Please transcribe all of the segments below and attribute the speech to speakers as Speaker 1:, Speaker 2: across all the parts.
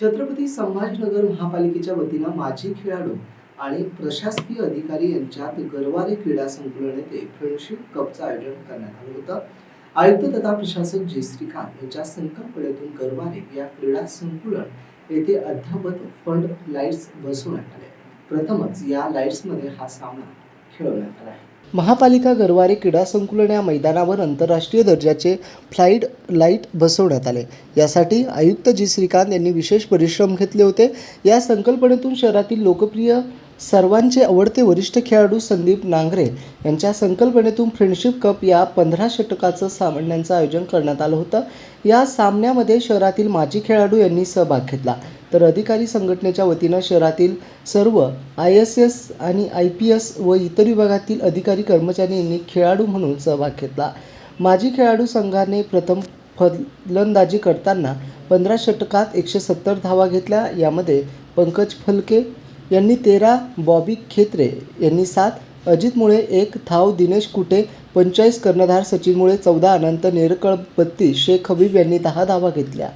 Speaker 1: छत्रपती संभाजीनगर महापालिकेच्या वतीनं माजी खेळाडू आणि प्रशासकीय अधिकारी यांच्यात गरवारे क्रीडा संकुलन येथे फ्रेंडशिप कपचं आयोजन करण्यात आलं होतं. आयुक्त तथा प्रशासक जे श्रीकांत यांच्या संकल्पनेतून गरवारे या क्रीडा संकुलन येथे अध्यापत फंड लाईट्स बसवण्यात आले. प्रथमच या लाईट्समध्ये हा सामना खेळवण्यात आला आहे. महापालिका गरवारे क्रीडा संकुलन या मैदानावर आंतरराष्ट्रीय दर्जाचे फ्लाईट लाइट बसवण्यात आले. यासाठी आयुक्त जी. श्रीकांत यांनी विशेष परिश्रम घेतले होते. या संकल्पनेतून शहरातील लोकप्रिय सर्वांचे आवडते वरिष्ठ खेळाडू संदीप नांगरे यांच्या संकल्पनेतून फ्रेंडशिप कप या पंधरा षटकाचं सामन्यांचं आयोजन करण्यात आलं होतं. या सामन्यामध्ये शहरातील माजी खेळाडू यांनी सहभाग घेतला. तर अधिकारी संघटनेच्या वतीनं शहरातील सर्व आय एस एस आणि आय पी एस व इतर विभागातील अधिकारी कर्मचारी यांनी खेळाडू म्हणून सहभाग घेतला. माजी खेळाडू संघाने प्रथम फलंदाजी करताना पंधरा षटकात एकशे सत्तर धावा घेतल्या. यामध्ये पंकज फलके यांनी तेरा बॉबी खेत्रे यांनी सात अजित मुळे एक धाव दिनेश कुटे पंचेचाळीस कर्णधार सचिन मुळे चौदा अनंत नेरकळ बत्तीस शेख हबीब यांनी दहा धावा घेतल्या.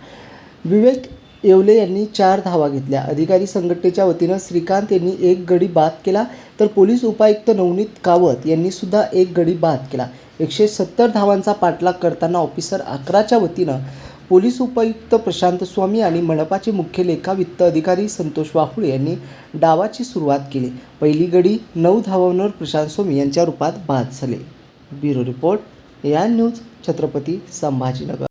Speaker 1: विवेक येवले यांनी चार धावा घेतल्या. अधिकारी संघटनेच्या वतीनं श्रीकांत यांनी एक गडी बाद केला तर पोलीस उपायुक्त नवनीत कावत यांनी सुद्धा एक गडी बाद केला. एकशे सत्तर धावांचा पाठलाग करताना ऑफिसर अकराच्या वतीनं पोलीस उपायुक्त प्रशांत स्वामी आणि मनपाचे मुख्य लेखा वित्त अधिकारी संतोष वाहुळे यांनी डावाची सुरुवात केली. पहिली गडी नऊ धावांवर प्रशांत स्वामी यांच्या रूपात बाद झाले. ब्युरो रिपोर्ट या न्यूज छत्रपती संभाजीनगर.